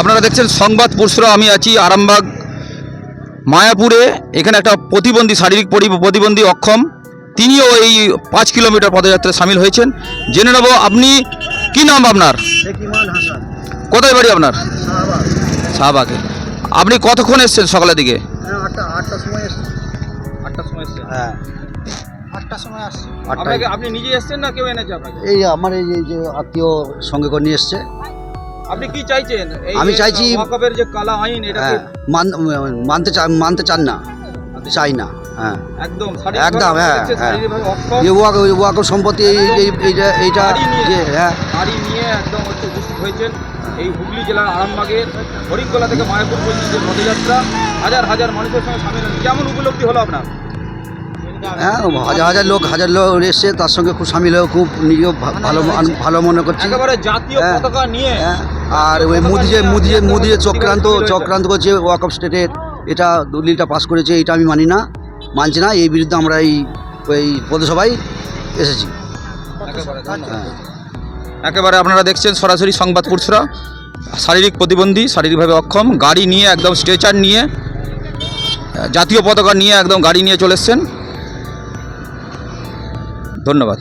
আপনারা দেখছেন সংবাদ পরশুরা আমি আছি আরামবাগ মায়াপুরে। এখানে একটা প্রতিবন্ধী শারীরিক প্রতিবন্ধী অক্ষম। তিনিও এই পাঁচ কিলোমিটার পদযাত্রায় সামিল হয়েছেন। জেনে নেব আপনি কি নাম আপনার? কোথায় বাড়ি আপনার? শাহবাগ। আপনি কতক্ষণ এসছেন সকালের দিকে? হ্যাঁ হ্যাঁ। আপনি নিজে এসছেন না কেউ এনেছে আপনাকে এই আমার এই এই যে আত্মীয় সঙ্গে করে নিয়ে এসছে। আপনি কি চাইছেন? আমি চাইছি- ওয়াকফের যে কালা আইন এটা হ্যাঁ মানতে চান মানতে চান না। চাই না হ্যাঁ। একদম একদম, হ্যাঁ, হ্যাঁ। শারীরিকভাবে এই ওয়াক ওয়াক সম্পত্তি এই এই এইটা এইটা যে হ্যাঁ। গাড়ি নিয়ে একদম হচ্ছে উপস্থিত হয়েছেন এই হুগলি জেলার আরামবাগের হরিণগোলা থেকে মায়াপুর পর্যন্ত যে পদযাত্রা হাজার হাজার মানুষের সঙ্গে সামিল কেমন উপলব্ধি হলো আপনার? হ্যাঁ হাজার হাজার লোক হাজার লোক এসছে তার সঙ্গে খুব সামিল হয়ে খুব নিজেও ভালো ভালো মনে করছি। হ্যাঁ। হ্যাঁ আর ওই মোদি যে মোদি যে মোদি যে চক্রান্ত চক্রান্ত করছে ওয়াক অফ স্টেটের এটা দলিলটা পাস করেছে এটা আমি মানি না মানছি না এই বিরুদ্ধে আমরা এই ওই পৌরসভায় এসেছি। হ্যাঁ। একেবারে আপনারা দেখছেন সরাসরি সংবাদ পড়ছরা। শারীরিক প্রতিবন্ধী শারীরিকভাবে অক্ষম গাড়ি নিয়ে একদম স্ট্রেচার নিয়ে জাতীয় পতাকা নিয়ে একদম গাড়ি নিয়ে চলে এসছেন। ধন্যবাদ।